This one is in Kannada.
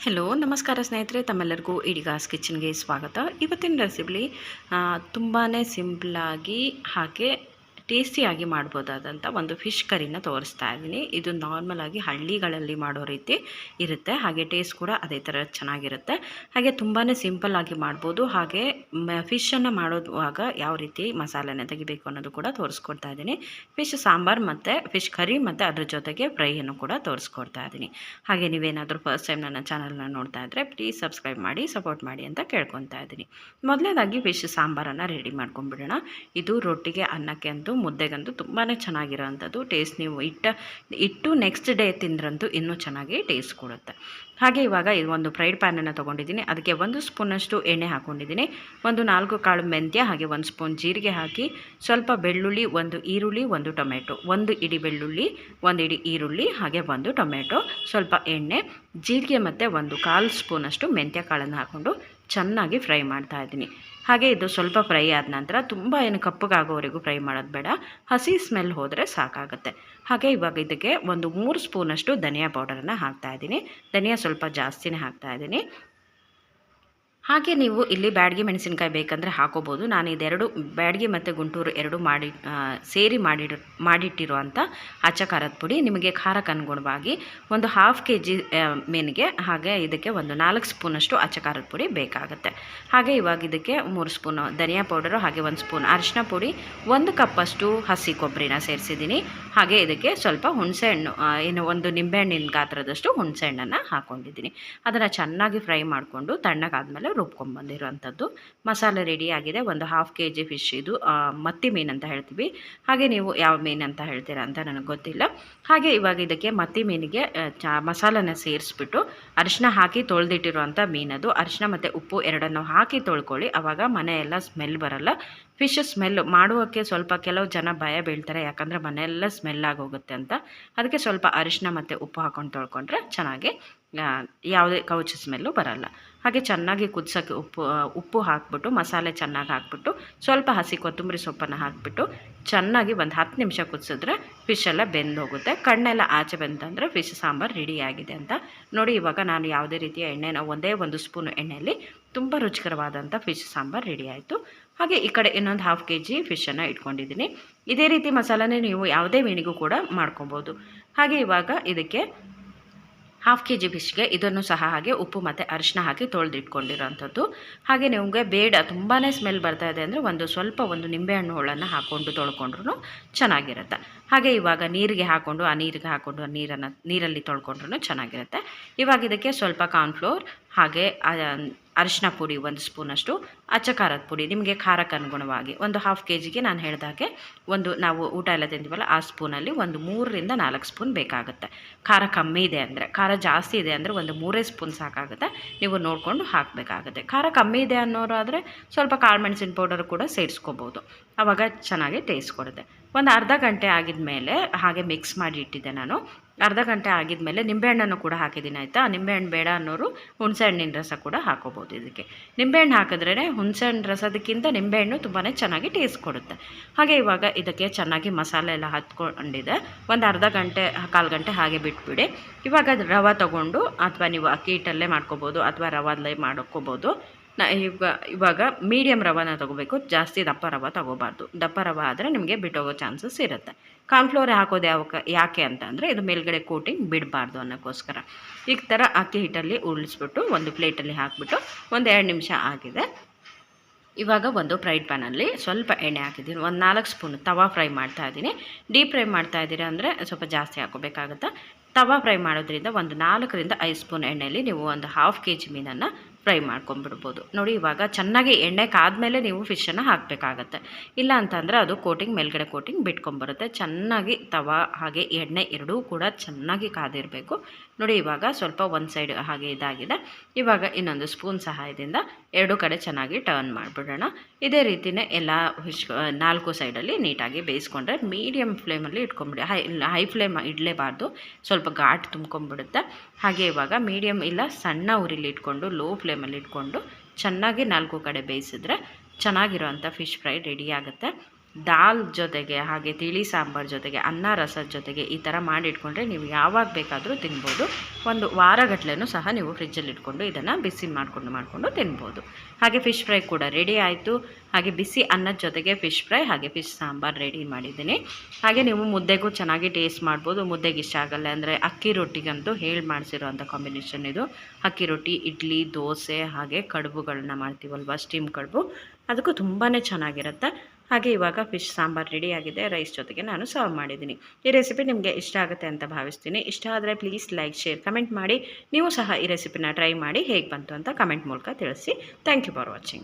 ಹೆಲೋ ನಮಸ್ಕಾರ ಸ್ನೇಹಿತರೆ ತಮ್ಮೆಲ್ಲರಿಗೂ ಇಡಿಗಾಸ್ ಕಿಚನ್ಗೆ ಸ್ವಾಗತ. ಇವತ್ತಿನ ರೆಸಿಪಿ ತುಂಬಾ ಸಿಂಪ್ಲಾಗಿ ಹಾಗೆ ಟೇಸ್ಟಿಯಾಗಿ ಮಾಡ್ಬೋದಾದಂಥ ಒಂದು ಫಿಶ್ ಕರಿನ ತೋರಿಸ್ತಾ ಇದ್ದೀನಿ. ಇದು ನಾರ್ಮಲ್ ಆಗಿ ಹಳ್ಳಿಗಳಲ್ಲಿ ಮಾಡೋ ರೀತಿ ಇರುತ್ತೆ. ಹಾಗೆ ಟೇಸ್ಟ್ ಕೂಡ ಅದೇ ಥರ ಚೆನ್ನಾಗಿರುತ್ತೆ. ಹಾಗೆ ತುಂಬಾ ಸಿಂಪಲ್ ಆಗಿ ಮಾಡ್ಬೋದು. ಹಾಗೆ ಫಿಶನ್ನು ಮಾಡೋವಾಗ ಯಾವ ರೀತಿ ಮಸಾಲೆನ ತೆಗಿಬೇಕು ಅನ್ನೋದು ಕೂಡ ತೋರಿಸ್ಕೊಡ್ತಾ ಇದ್ದೀನಿ. ಫಿಶ್ ಸಾಂಬಾರು ಮತ್ತು ಫಿಶ್ ಕರಿ ಮತ್ತು ಅದ್ರ ಜೊತೆಗೆ ಫ್ರೈಯನ್ನು ಕೂಡ ತೋರಿಸ್ಕೊಡ್ತಾ ಇದ್ದೀನಿ. ಹಾಗೆ ನೀವೇನಾದರೂ ಫಸ್ಟ್ ಟೈಮ್ ನನ್ನ ಚಾನಲ್ನ ನೋಡ್ತಾ ಇದ್ದರೆ ಪ್ಲೀಸ್ ಸಬ್ಸ್ಕ್ರೈಬ್ ಮಾಡಿ ಸಪೋರ್ಟ್ ಮಾಡಿ ಅಂತ ಕೇಳ್ಕೊತಾ ಇದ್ದೀನಿ. ಮೊದಲನೇದಾಗಿ ಫಿಶ್ ಸಾಂಬಾರನ್ನು ರೆಡಿ ಮಾಡ್ಕೊಂಡ್ಬಿಡೋಣ. ಇದು ರೊಟ್ಟಿಗೆ ಅನ್ನಕ್ಕೆ ಅಂತೂ ಮುದ್ದೆಗಂತೂ ತುಂಬಾ ಚೆನ್ನಾಗಿರೋವಂಥದ್ದು ಟೇಸ್ಟ್ ನೀವು ಇಟ್ಟ, ಇಟ್ಟು ನೆಕ್ಸ್ಟ್ ಡೇ ತಿಂದ್ರಂತೂ ಇನ್ನೂ ಚೆನ್ನಾಗಿ ಟೇಸ್ಟ್ ಕೊಡುತ್ತೆ. ಹಾಗೆ ಇವಾಗ ಒಂದು ಫ್ರೈಡ್ ಪ್ಯಾನನ್ನು ತೊಗೊಂಡಿದ್ದೀನಿ. ಅದಕ್ಕೆ ಒಂದು ಸ್ಪೂನಷ್ಟು ಎಣ್ಣೆ ಹಾಕ್ಕೊಂಡಿದ್ದೀನಿ ಒಂದು ನಾಲ್ಕು ಕಾಳು ಮೆಂತ್ಯ, ಹಾಗೆ ಒಂದು ಸ್ಪೂನ್ ಜೀರಿಗೆ ಹಾಕಿ, ಸ್ವಲ್ಪ ಬೆಳ್ಳುಳ್ಳಿ, ಒಂದು ಈರುಳ್ಳಿ, ಒಂದು ಟೊಮೆಟೊ. ಒಂದು ಇಡಿ ಬೆಳ್ಳುಳ್ಳಿ, ಒಂದು ಇಡಿ ಈರುಳ್ಳಿ, ಹಾಗೆ ಒಂದು ಟೊಮೆಟೊ. ಸ್ವಲ್ಪ ಎಣ್ಣೆ, ಜೀರಿಗೆ ಮತ್ತು ಒಂದು ಕಾಲು ಸ್ಪೂನಷ್ಟು ಮೆಂತ್ಯ ಕಾಳನ್ನು ಹಾಕ್ಕೊಂಡು ಚೆನ್ನಾಗಿ ಫ್ರೈ ಮಾಡ್ತಾ ಇದ್ದೀನಿ. ಹಾಗೆ ಇದು ಸ್ವಲ್ಪ ಫ್ರೈ ಆದ ನಂತರ ತುಂಬ ಏನು ಕಪ್ಪಗಾಗೋವರೆಗೂ ಫ್ರೈ ಮಾಡೋದು ಬೇಡ. ಹಸಿ ಸ್ಮೆಲ್ ಹೋದರೆ ಸಾಕಾಗುತ್ತೆ. ಹಾಗೆ ಇವಾಗ ಇದಕ್ಕೆ ಒಂದು ಮೂರು ಸ್ಪೂನಷ್ಟು ಧನಿಯಾ ಪೌಡರನ್ನು ಹಾಕ್ತಾ ಇದ್ದೀನಿ. ಧನಿಯಾ ಸ್ವಲ್ಪ ಜಾಸ್ತಿನೇ ಹಾಕ್ತಾ ಇದ್ದೀನಿ. ಹಾಗೆ ನೀವು ಇಲ್ಲಿ ಬ್ಯಾಡ್ಗೆ ಮೆಣಸಿನ್ಕಾಯಿ ಬೇಕಂದರೆ ಹಾಕೋಬೋದು. ನಾನು ಇದೆರಡು ಬ್ಯಾಡಗಿ ಮತ್ತು ಗುಂಟೂರು ಎರಡು ಮಾಡಿ ಸೇರಿ ಮಾಡಿಡ ಮಾಡಿಟ್ಟಿರುವಂಥ ಅಚ್ಚ ಖಾರದ ಪುಡಿ. ನಿಮಗೆ ಖಾರಕ್ಕೆ ಅನುಗುಣವಾಗಿ ಒಂದು ಹಾಫ್ ಕೆ ಜಿ ಮೀನಿಗೆ ಹಾಗೆ ಇದಕ್ಕೆ ಒಂದು ನಾಲ್ಕು ಸ್ಪೂನಷ್ಟು ಅಚ್ಚ ಖಾರದ ಪುಡಿ ಬೇಕಾಗುತ್ತೆ. ಹಾಗೆ ಇವಾಗ ಇದಕ್ಕೆ ಮೂರು ಸ್ಪೂನು ಧನಿಯಾ ಪೌಡರು ಹಾಗೆ ಒಂದು ಸ್ಪೂನ್ ಅರಿಶಿನ ಪುಡಿ, ಒಂದು ಕಪ್ಪಷ್ಟು ಹಸಿ ಕೊಬ್ಬರಿನ ಸೇರಿಸಿದ್ದೀನಿ. ಹಾಗೆ ಇದಕ್ಕೆ ಸ್ವಲ್ಪ ಹುಣಸೆಹಣ್ಣು ಏನು ಒಂದು ನಿಂಬೆಹಣ್ಣಿನ ಗಾತ್ರದಷ್ಟು ಹುಣಸೆಹಣ್ಣನ್ನು ಹಾಕ್ಕೊಂಡಿದ್ದೀನಿ ಅದನ್ನು ಚೆನ್ನಾಗಿ ಫ್ರೈ ಮಾಡಿಕೊಂಡು ತಣ್ಣಗಾದ್ಮೇಲೆ ರುಬ್ಕೊಂಡ್ಬಂದಿರುವಂಥದ್ದು ಮಸಾಲೆ ರೆಡಿ ಆಗಿದೆ. ಒಂದು ಹಾಫ್ ಕೆ ಜಿ ಫಿಶ್ ಇದು ಮತ್ತಿ ಮೀನು ಅಂತ ಹೇಳ್ತೀವಿ. ಹಾಗೆ ನೀವು ಯಾವ ಮೀನು ಅಂತ ಹೇಳ್ತೀರಾ ಅಂತ ನನಗೆ ಗೊತ್ತಿಲ್ಲ. ಹಾಗೆ ಇವಾಗ ಇದಕ್ಕೆ ಮತ್ತಿ ಮೀನಿಗೆ ಚ, ಮಸಾಲನ ಸೇರಿಸ್ಬಿಟ್ಟು ಅರಿಶಿನ ಹಾಕಿ ತೊಳೆದಿಟ್ಟಿರುವಂಥ ಮೀನದು ಅರಿಶಿನ ಮತ್ತು ಉಪ್ಪು ಎರಡನ್ನು ಹಾಕಿ ತೊಳ್ಕೊಳ್ಳಿ. ಆವಾಗ ಮನೆಯೆಲ್ಲ ಸ್ಮೆಲ್ ಬರಲ್ಲ. ಫಿಶ್ ಸ್ಮೆಲ್ ಮಾಡುವಕ್ಕೆ ಸ್ವಲ್ಪ ಕೆಲವು ಜನ ಭಯ ಬೀಳ್ತಾರೆ. ಯಾಕಂದರೆ ಮನೆಯೆಲ್ಲ ಸ್ಮೆಲ್ ಆಗೋಗುತ್ತೆ ಅಂತ. ಅದಕ್ಕೆ ಸ್ವಲ್ಪ ಅರಿಶಿನ ಮತ್ತು ಉಪ್ಪು ಹಾಕೊಂಡು ತೊಳ್ಕೊಂಡ್ರೆ ಚೆನ್ನಾಗಿ ಯಾವುದೇ ಕೌಚ ಸ್ಮೆಲ್ಲು ಬರಲ್ಲ. ಹಾಗೆ ಚೆನ್ನಾಗಿ ಕುದಿಸೋಕ್ಕೆ ಉಪ್ಪು ಉಪ್ಪು ಹಾಕ್ಬಿಟ್ಟು, ಮಸಾಲೆ ಚೆನ್ನಾಗಿ ಹಾಕ್ಬಿಟ್ಟು, ಸ್ವಲ್ಪ ಹಸಿ ಕೊತ್ತಂಬರಿ ಸೊಪ್ಪನ್ನು ಹಾಕ್ಬಿಟ್ಟು, ಚೆನ್ನಾಗಿ ಒಂದು ಹತ್ತು ನಿಮಿಷ ಕುದಿಸಿದ್ರೆ ಫಿಶ್ ಎಲ್ಲ ಬೆಂದು ಕಣ್ಣೆಲ್ಲ ಆಚೆ ಬಂತಂದರೆ ಫಿಶ್ ಸಾಂಬಾರು ರೆಡಿ ಆಗಿದೆ ಅಂತ. ನೋಡಿ, ಇವಾಗ ನಾನು ಯಾವುದೇ ರೀತಿಯ ಎಣ್ಣೆನ ಒಂದೇ ಒಂದು ಸ್ಪೂನು ಎಣ್ಣೆಯಲ್ಲಿ ತುಂಬ ರುಚಿಕರವಾದಂಥ ಫಿಶ್ ಸಾಂಬಾರು ರೆಡಿ ಆಯಿತು. ಹಾಗೆ ಈ ಕಡೆ ಇನ್ನೊಂದು ಹಾಫ್ ಕೆ ಜಿ ಫಿಶನ್ನು ಇಟ್ಕೊಂಡಿದ್ದೀನಿ. ಇದೇ ರೀತಿ ಮಸಾಲನೇ ನೀವು ಯಾವುದೇ ಮೀನಿಗೂ ಕೂಡ ಮಾಡ್ಕೊಬೋದು. ಹಾಗೆ ಇವಾಗ ಇದಕ್ಕೆ ಹಾಫ್ ಕೆ ಜಿ ಫಿಶ್ಗೆ ಇದನ್ನು ಸಹ ಹಾಗೆ ಉಪ್ಪು ಮತ್ತು ಅರಿಶಿನ ಹಾಕಿ ತೊಳೆದಿಟ್ಕೊಂಡಿರೋಂಥದ್ದು. ಹಾಗೆ ನಿಮಗೆ ಬೇಡ ತುಂಬಾ ಸ್ಮೆಲ್ ಬರ್ತಾ ಇದೆ ಅಂದರೆ ಒಂದು ಸ್ವಲ್ಪ ಒಂದು ನಿಂಬೆಹಣ್ಣು ಹೋಳನ್ನು ಹಾಕ್ಕೊಂಡು ತೊಳ್ಕೊಂಡ್ರು ಚೆನ್ನಾಗಿರುತ್ತೆ. ಹಾಗೆ ಇವಾಗ ನೀರಿಗೆ ಹಾಕ್ಕೊಂಡು ಆ ನೀರಿಗೆ ಹಾಕ್ಕೊಂಡು ಆ ನೀರನ್ನು, ನೀರಲ್ಲಿ ತೊಳ್ಕೊಂಡ್ರು ಚೆನ್ನಾಗಿರುತ್ತೆ. ಇವಾಗ ಇದಕ್ಕೆ ಸ್ವಲ್ಪ ಕಾರ್ನ್ಫ್ಲೋರ್ ಹಾಗೆ ಅರಿಶಿನ ಪುಡಿ ಒಂದು ಸ್ಪೂನಷ್ಟು ಅಚ್ಚ ಖಾರದ ಪುಡಿ, ನಿಮಗೆ ಖಾರಕ್ಕೆ ಅನುಗುಣವಾಗಿ ಒಂದು ಹಾಫ್ ಕೆ ಜಿಗೆ ನಾನು ಹೇಳಿದಾಗೆ ಒಂದು ನಾವು ಊಟ ಎಲ್ಲ ತಿಂತೀವಲ್ಲ ಆ ಸ್ಪೂನಲ್ಲಿ ಒಂದು ಮೂರರಿಂದ ನಾಲ್ಕು ಸ್ಪೂನ್ ಬೇಕಾಗುತ್ತೆ. ಖಾರ ಕಮ್ಮಿ ಇದೆ ಅಂದರೆ, ಖಾರ ಜಾಸ್ತಿ ಇದೆ ಅಂದರೆ ಒಂದು ಮೂರೇ ಸ್ಪೂನ್ ಸಾಕಾಗುತ್ತೆ. ನೀವು ನೋಡಿಕೊಂಡು ಹಾಕಬೇಕಾಗುತ್ತೆ. ಖಾರ ಕಮ್ಮಿ ಇದೆ ಅನ್ನೋರು ಆದರೆ ಸ್ವಲ್ಪ ಕಾಳು ಮೆಣಸಿನ ಪೌಡರ್ ಕೂಡ ಸೇರಿಸ್ಕೋಬೋದು. ಆವಾಗ ಚೆನ್ನಾಗಿ ಟೇಸ್ಟ್ ಕೊಡುತ್ತೆ. ಒಂದು ಅರ್ಧ ಗಂಟೆ ಆಗಿದ ಮೇಲೆ ಹಾಗೆ ಮಿಕ್ಸ್ ಮಾಡಿ ಇಟ್ಟಿದ್ದೆ ನಾನು. ಅರ್ಧ ಗಂಟೆ ಆಗಿದ್ಮೇಲೆ ನಿಂಬೆಹಣ್ಣನ್ನು ಕೂಡ ಹಾಕಿದ್ದೀನಿ, ಆಯಿತಾ? ನಿಂಬೆಹಣ್ಣು ಬೇಡ ಅನ್ನೋರು ಹುಣಸೆಹಣ್ಣಿನ ರಸ ಕೂಡ ಹಾಕೋಬೋದು ಇದಕ್ಕೆ. ನಿಂಬೆಹಣ್ಣು ಹಾಕಿದ್ರೇ ಹುಣಸೆಹಣ್ಣು ರಸದಕ್ಕಿಂತ ನಿಂಬೆಹಣ್ಣು ತುಂಬಾ ಚೆನ್ನಾಗಿ ಟೇಸ್ಟ್ ಕೊಡುತ್ತೆ. ಹಾಗೆ ಇವಾಗ ಇದಕ್ಕೆ ಚೆನ್ನಾಗಿ ಮಸಾಲೆ ಎಲ್ಲ ಹತ್ಕೊಂಡಿದೆ. ಒಂದು ಅರ್ಧ ಗಂಟೆ, ಕಾಲು ಗಂಟೆ ಹಾಗೆ ಬಿಟ್ಬಿಡಿ. ಇವಾಗ ರವೆ ತೊಗೊಂಡು, ಅಥವಾ ನೀವು ಅಕ್ಕಿ ಹಿಟ್ಟಲ್ಲೇ ಮಾಡ್ಕೋಬೋದು, ಅಥವಾ ರವಾದಲ್ಲೇ ಮಾಡ್ಕೋಬೋದು. ನಾ ಈಗ ಇವಾಗ ಮೀಡಿಯಮ್ ರವಾನ ತೊಗೋಬೇಕು, ಜಾಸ್ತಿ ದಪ್ಪ ರವ ತೊಗೋಬಾರ್ದು. ದಪ್ಪ ರವ ಆದರೆ ನಿಮಗೆ ಬಿಟ್ಟೋಗೋ ಚಾನ್ಸಸ್ ಇರುತ್ತೆ. ಕಾರ್ನ್ಫ್ಲೋರ್ ಹಾಕೋದು ಯಾವ ಯಾಕೆ ಅಂತಂದರೆ ಇದು ಮೇಲ್ಗಡೆ ಕೋಟಿಂಗ್ ಬಿಡಬಾರ್ದು ಅನ್ನೋಕ್ಕೋಸ್ಕರ. ಈ ಥರ ಅಕ್ಕಿ ಹಿಟ್ಟಲ್ಲಿ ಉಳಿಸ್ಬಿಟ್ಟು ಒಂದು ಪ್ಲೇಟಲ್ಲಿ ಹಾಕಿಬಿಟ್ಟು ಒಂದು ಎರಡು ನಿಮಿಷ ಆಗಿದೆ. ಇವಾಗ ಒಂದು ಫ್ರೈಡ್ ಪ್ಯಾನಲ್ಲಿ ಸ್ವಲ್ಪ ಎಣ್ಣೆ ಹಾಕಿದ್ದೀನಿ. ಒಂದು ನಾಲ್ಕು ಸ್ಪೂನ್ ತವಾ ಫ್ರೈ ಮಾಡ್ತಾ ಇದ್ದೀನಿ. ಡೀಪ್ ಫ್ರೈ ಮಾಡ್ತಾ ಇದ್ದೀರಾ ಅಂದರೆ ಸ್ವಲ್ಪ ಜಾಸ್ತಿ ಹಾಕೋಬೇಕಾಗುತ್ತೆ ತವಾ ಫ್ರೈ ಮಾಡೋದ್ರಿಂದ ಒಂದು ನಾಲ್ಕರಿಂದ ಐದು ಸ್ಪೂನ್ ಎಣ್ಣೆಯಲ್ಲಿ ನೀವು ಒಂದು ಹಾಫ್ ಕೆ ಜಿ ಮೀನನ್ನು ಫ್ರೈ ಮಾಡ್ಕೊಂಡ್ಬಿಡ್ಬೋದು. ನೋಡಿ, ಇವಾಗ ಚೆನ್ನಾಗಿ ಎಣ್ಣೆ ಕಾದ್ಮೇಲೆ ನೀವು ಫಿಶನ್ನು ಹಾಕಬೇಕಾಗತ್ತೆ. ಇಲ್ಲ ಅಂತಂದರೆ ಅದು ಕೋಟಿಂಗ್ ಮೇಲ್ಗಡೆ ಕೋಟಿಂಗ್ ಬಿಟ್ಕೊಂಬರುತ್ತೆ ಚೆನ್ನಾಗಿ ತವಾ, ಹಾಗೆ ಎಣ್ಣೆ ಎರಡೂ ಕೂಡ ಚೆನ್ನಾಗಿ ಕಾದಿರಬೇಕು. ನೋಡಿ, ಇವಾಗ ಸ್ವಲ್ಪ ಒಂದು ಸೈಡ್ ಹಾಗೆ ಇದಾಗಿದೆ. ಇವಾಗ ಇನ್ನೊಂದು ಸ್ಪೂನ್ ಸಹಾಯದಿಂದ ಎರಡು ಕಡೆ ಚೆನ್ನಾಗಿ ಟರ್ನ್ ಮಾಡಿಬಿಡೋಣ. ಇದೇ ರೀತಿಯೇ ಎಲ್ಲ ಫಿಶ್ ನಾಲ್ಕು ಸೈಡಲ್ಲಿ ನೀಟಾಗಿ ಬೇಯಿಸ್ಕೊಂಡ್ರೆ ಮೀಡಿಯಮ್ ಫ್ಲೇಮಲ್ಲಿ ಇಟ್ಕೊಂಬಿಡಿ ಹೈ ಹೈ ಫ್ಲೇಮ್ ಇಡಲೇಬಾರ್ದು. ಸ್ವಲ್ಪ ಘಾಟ್ ತುಂಬ್ಕೊಂಬಿಡುತ್ತೆ ಹಾಗೆ ಇವಾಗ ಮೀಡಿಯಮ್ ಇಲ್ಲ, ಸಣ್ಣ ಉರಿಲಿ ಇಟ್ಕೊಂಡು ಲೋ ಫ್ಲೇಮಲ್ಲಿ ಇಟ್ಕೊಂಡು ಚೆನ್ನಾಗಿ ನಾಲ್ಕು ಕಡೆ ಬೇಯಿಸಿದ್ರೆ ಚೆನ್ನಾಗಿರೋವಂಥ ಫಿಶ್ ಫ್ರೈ ರೆಡಿ ಆಗುತ್ತೆ. ದಾಲ್ ಜೊತೆಗೆ ಹಾಗೆ ತಿಳಿ ಸಾಂಬಾರ್ ಜೊತೆಗೆ, ಅನ್ನ ರಸದ ಜೊತೆಗೆ ಈ ಥರ ಮಾಡಿಟ್ಕೊಂಡ್ರೆ ನೀವು ಯಾವಾಗ ಬೇಕಾದರೂ ತಿನ್ಬೋದು. ಒಂದು ವಾರಗಟ್ಲೆನೂ ಸಹ ನೀವು ಫ್ರಿಜ್ಜಲ್ಲಿ ಇಟ್ಕೊಂಡು ಇದನ್ನು ಬಿಸಿ ಮಾಡಿಕೊಂಡು ಮಾಡಿಕೊಂಡು ತಿನ್ಬೋದು. ಹಾಗೆ ಫಿಶ್ ಫ್ರೈ ಕೂಡ ರೆಡಿ ಆಯಿತು. ಹಾಗೆ ಬಿಸಿ ಅನ್ನದ ಜೊತೆಗೆ ಫಿಶ್ ಫ್ರೈ, ಹಾಗೆ ಫಿಶ್ ಸಾಂಬಾರು ರೆಡಿ ಮಾಡಿದ್ದೀನಿ. ಹಾಗೆ ನೀವು ಮುದ್ದೆಗೂ ಚೆನ್ನಾಗಿ ಟೇಸ್ಟ್ ಮಾಡ್ಬೋದು. ಮುದ್ದೆಗೆ ಇಷ್ಟ ಆಗಲ್ಲ ಅಂದರೆ ಅಕ್ಕಿ ರೊಟ್ಟಿಗಂತೂ ಹೇಳಿ ಮಾಡಿಸಿರೋಂಥ ಕಾಂಬಿನೇಷನ್ ಇದು. ಅಕ್ಕಿ ರೊಟ್ಟಿ, ಇಡ್ಲಿ, ದೋಸೆ ಹಾಗೆ ಕಡುಬುಗಳನ್ನ ಮಾಡ್ತೀವಲ್ವ, ಸ್ಟೀಮ್ ಕಡುಬು. ಅದಕ್ಕೂ ತುಂಬಾ ಚೆನ್ನಾಗಿರುತ್ತೆ. ಹಾಗೆ ಇವಾಗ ಫಿಶ್ ಸಾಂಬಾರ್ ಆಗಿದೆ ರೈಸ್ ಜೊತೆಗೆ ನಾನು ಸರ್ವ್ ಮಾಡಿದ್ದೀನಿ. ಈ ರೆಸಿಪಿ ನಿಮಗೆ ಇಷ್ಟ ಆಗುತ್ತೆ ಅಂತ ಭಾವಿಸ್ತೀನಿ. ಇಷ್ಟ ಆದರೆ ಪ್ಲೀಸ್ ಲೈಕ್ ಶೇರ್ ಕಮೆಂಟ್ ಮಾಡಿ. ನೀವು ಸಹ ಈ ರೆಸಿಪಿನ ಟ್ರೈ ಮಾಡಿ ಹೇಗೆ ಬಂತು ಅಂತ ಕಮೆಂಟ್ ಮೂಲಕ ತಿಳಿಸಿ. Thank you for watching